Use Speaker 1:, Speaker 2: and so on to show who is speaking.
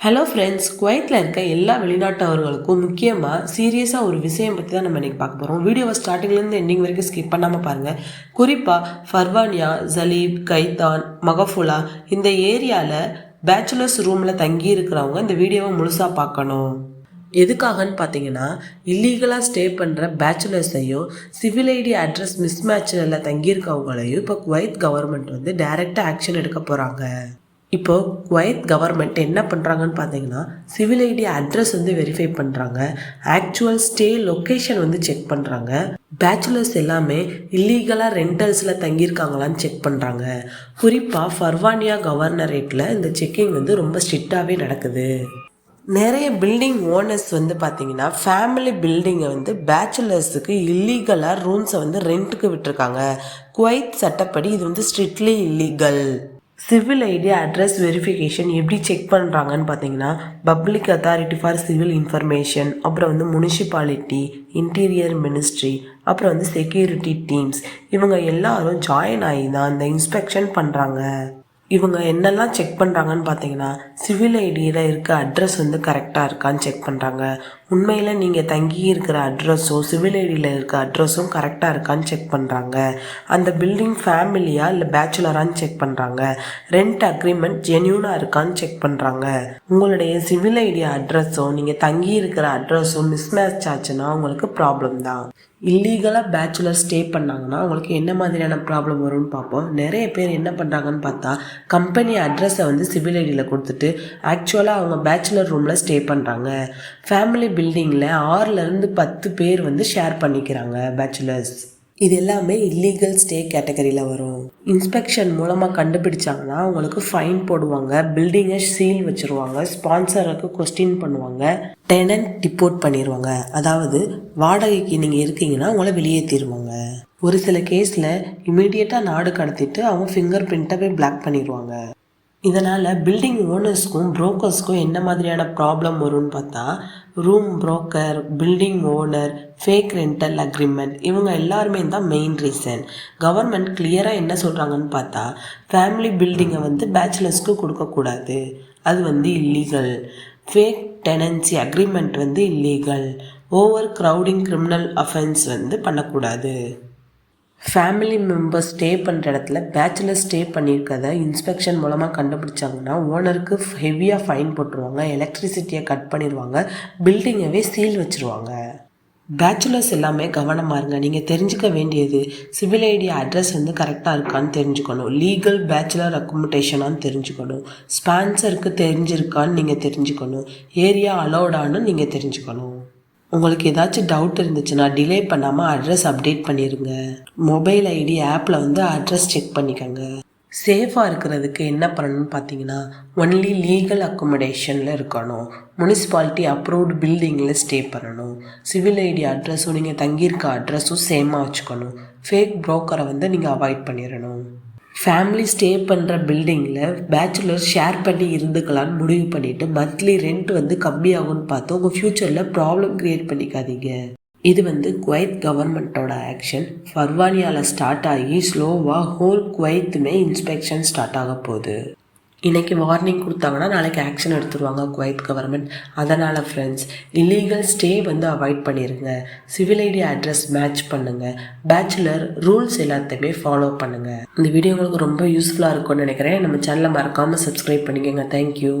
Speaker 1: Hello friends குவைத்தில் இருக்க எல்லா வெளிநாட்டவர்களுக்கும் முக்கியமாக சீரியஸாக ஒரு விஷயம் பற்றி தான் நம்ம இன்றைக்கி பார்க்க போகிறோம் வீடியோவை ஸ்டார்டிங்லேருந்து எண்டிங் வரைக்கும் ஸ்கிப் பண்ணாமல் பாருங்கள் குறிப்பாக ஃபர்வானியா ஜலீப் கைதான் மகஃபுலா இந்த ஏரியாவில் பேச்சுலர்ஸ் ரூமில் தங்கி இருக்கிறவங்க இந்த வீடியோவை முழுசாக பார்க்கணும். எதுக்காகன்னு பார்த்தீங்கன்னா இல்லீகலாக ஸ்டே பண்ணுற பேச்சுலர்ஸையும் சிவில் ஐடி அட்ரஸ் மிஸ்மேட்சில் தங்கியிருக்கவங்களையும் இப்போ குவைத் கவர்மெண்ட் வந்து டைரெக்டாக ஆக்ஷன் எடுக்க போகிறாங்க இப்போ குவைத் கவர்மெண்ட் என்ன பண்ணுறாங்கன்னு பார்த்தீங்கன்னா சிவில் ஐடி அட்ரஸ் வந்து வெரிஃபை பண்ணுறாங்க ஆக்சுவல் ஸ்டே லொக்கேஷன் வந்து செக் பண்ணுறாங்க பேச்சுலர்ஸ் எல்லாமே இல்லீகலாக ரெண்டல்ஸில் தங்கியிருக்காங்களான்னு செக் பண்ணுறாங்க குறிப்பாக ஃபர்வானியா கவர்னரேட்டில் இந்த செக்கிங் வந்து ரொம்ப ஸ்ட்ரிக்டாகவே நடக்குது. நிறைய பில்டிங் ஓனர்ஸ் வந்து பார்த்தீங்கன்னா ஃபேமிலி பில்டிங்கை வந்து பேச்சுலர்ஸுக்கு இல்லீகலாக ரூம்ஸை வந்து ரெண்ட்டுக்கு விட்டுருக்காங்க. குவைத் சட்டப்படி இது வந்து strictly illegal civil ID address verification எப்படி செக் பண்ணுறாங்கன்னு பார்த்தீங்கன்னா public authority for civil information அப்புறம் வந்து முனிசிபாலிட்டி இன்டீரியர் மினிஸ்ட்ரி அப்புறம் வந்து செக்யூரிட்டி டீம்ஸ் இவங்க எல்லாரும் ஜாயின் ஆகி தான் இந்த இன்ஸ்பெக்ஷன் பண்ணுறாங்க இவங்க என்னெல்லாம் செக் பண்ணுறாங்கன்னு பார்த்தீங்கன்னா சிவில் ஐடியில் இருக்க அட்ரஸ் வந்து கரெக்டாக இருக்கான்னு செக் பண்ணுறாங்க உண்மையில் நீங்கள் தங்கி இருக்கிற அட்ரஸோ சிவில் ஐடியில் இருக்க அட்ரஸும் கரெக்டாக இருக்கான்னு செக் பண்ணுறாங்க அந்த பில்டிங் ஃபேமிலியா இல்லை பேச்சுலரான்னு செக் பண்ணுறாங்க ரெண்ட் அக்ரிமெண்ட் ஜென்யூனாக இருக்கான்னு செக் பண்ணுறாங்க உங்களுடைய சிவில் ஐடி அட்ரஸோ நீங்கள் தங்கி இருக்கிற அட்ரஸும் மிஸ்மேட்ச் ஆச்சுன்னா உங்களுக்கு ப்ராப்ளம் தான். இல்லீகலாக பேச்சுலர் ஸ்டே பண்ணாங்கன்னா அவங்களுக்கு என்ன மாதிரியான ப்ராப்ளம் வரும்னு பார்ப்போம். நிறைய பேர் என்ன பண்ணுறாங்கன்னு பார்த்தா கம்பெனி அட்ரஸை வந்து சிவில் ஐடியில் கொடுத்துட்டு ஆக்சுவலாக அவங்க பேச்சுலர் ரூமில் ஸ்டே பண்ணுறாங்க ஃபேமிலி பில்டிங்கில் ஆறுலேருந்து பத்து பேர் வந்து ஷேர் பண்ணிக்கிறாங்க பேச்சுலர்ஸ் இது எல்லாமே இல்லீகல் ஸ்டே கேட்டகரியில் வரும். இன்ஸ்பெக்ஷன் மூலமாக கண்டுபிடிச்சாங்கன்னா அவங்களுக்கு ஃபைன் போடுவாங்க. பில்டிங்கை சீல் வச்சுருவாங்க. ஸ்பான்சருக்கு கொஸ்டின் பண்ணுவாங்க. டெனன்ட் டிப்போர்ட் பண்ணிடுவாங்க அதாவது வாடகைக்கு நீங்கள் இருக்கீங்கன்னா உங்களை வெளியேற்றிடுவாங்க ஒரு சில கேஸில் இமீடியட்டாக நாடு கடத்திட்டு அவங்க ஃபிங்கர் பிரிண்ட்டை போய் பிளாக் பண்ணிடுவாங்க இதனால் பில்டிங் ஓனர்ஸ்க்கும் புரோக்கர்ஸ்க்கும் என்ன மாதிரியான ப்ராப்ளம் வரும்னு பார்த்தா room broker building owner fake rental agreement இவங்க எல்லாருமே தான் மெயின் ரீசன் கவர்மெண்ட் கிளியராக என்ன சொல்கிறாங்கன்னு பார்த்தா ஃபேமிலி பில்டிங்கை வந்து பேச்சுலர்ஸ்க்கு கொடுக்கக்கூடாது அது வந்து இல்லீகல் ஃபேக் டெனன்சி அக்ரிமெண்ட் வந்து illegal overcrowding criminal offence வந்து பண்ணக்கூடாது. ஃபேமிலி மெம்பர்ஸ் ஸ்டே பண்ணுற இடத்துல பேச்சுலர் ஸ்டே பண்ணியிருக்கிறத இன்ஸ்பெக்ஷன் மூலமாக கண்டுபிடிச்சாங்கன்னா ஓனருக்கு ஹெவியாக ஃபைன் போட்டுருவாங்க எலக்ட்ரிசிட்டியை கட் பண்ணிடுவாங்க பில்டிங்கவே சீல் வச்சுருவாங்க. பேச்சுலர்ஸ் எல்லாமே கவனமாக இருங்க. நீங்கள் தெரிஞ்சுக்க வேண்டியது சிவில் ஐடி அட்ரஸ் வந்து கரெக்டாக இருக்கான்னு தெரிஞ்சுக்கணும். லீகல் பேச்சுலர் அக்குமடேஷனான்னு தெரிஞ்சுக்கணும். ஸ்பான்சருக்கு தெரிஞ்சிருக்கான்னு நீங்கள் தெரிஞ்சுக்கணும். ஏரியா அலோடான்னு நீங்கள் தெரிஞ்சுக்கணும். உங்களுக்கு ஏதாச்சும் டவுட் இருந்துச்சுன்னா டிலே பண்ணாமல் அட்ரஸ் அப்டேட் பண்ணிடுங்க மொபைல் ஐடி ஆப்பில் வந்து அட்ரஸ் செக் பண்ணிக்கோங்க. சேஃபாக இருக்கிறதுக்கு என்ன பண்ணணும்னு பார்த்தீங்கன்னா ஒன்லி லீகல் அக்கோமடேஷனில் இருக்கணும். முனிசிபாலிட்டி அப்ரூவ்டு பில்டிங்கில் ஸ்டே பண்ணணும். சிவில் ஐடி அட்ரஸும் நீங்கள் தங்கியிருக்க அட்ரஸும் சேமாக வச்சுக்கணும். ஃபேக் ப்ரோக்கரை வந்து நீங்கள் அவாய்ட் பண்ணிடணும். ஃபேமிலி ஸ்டே பண்ணுற பில்டிங்கில் பேச்சுலர் ஷேர் பண்ணி இருந்துக்கலான்னு முடிவு பண்ணிவிட்டு மந்த்லி ரெண்ட் வந்து கம்மியாகும்னு பார்த்து உங்கள் ஃப்யூச்சரில் ப்ராப்ளம் க்ரியேட் பண்ணிக்காதீங்க. இது வந்து குவைத் கவர்மெண்ட்டோட ஆக்ஷன் ஃபர்வானியாவில் ஸ்டார்ட் ஆகி ஸ்லோவாக ஹோல் குவைத்துமே இன்ஸ்பெக்ஷன் ஸ்டார்ட் ஆக போகுது. இன்றைக்கி வார்னிங் கொடுத்தாங்கன்னா நாளைக்கு ஆக்ஷன் எடுத்துருவாங்க குவைத் கவர்மெண்ட் அதனால் ஃப்ரெண்ட்ஸ் இல்லீகல் ஸ்டே வந்து அவாய்ட் பண்ணிடுங்க சிவில் ஐடி அட்ரஸ் மேட்ச் பண்ணுங்கள் பேச்சுலர் ரூல்ஸ் எல்லாத்தையுமே ஃபாலோ பண்ணுங்கள் இந்த வீடியோ உங்களுக்கு ரொம்ப யூஸ்ஃபுல்லாக இருக்கும்னு நினைக்கிறேன். நம்ம சேனலை மறக்காமல் சப்ஸ்கிரைப் பண்ணிக்கோங்க. தேங்க்யூ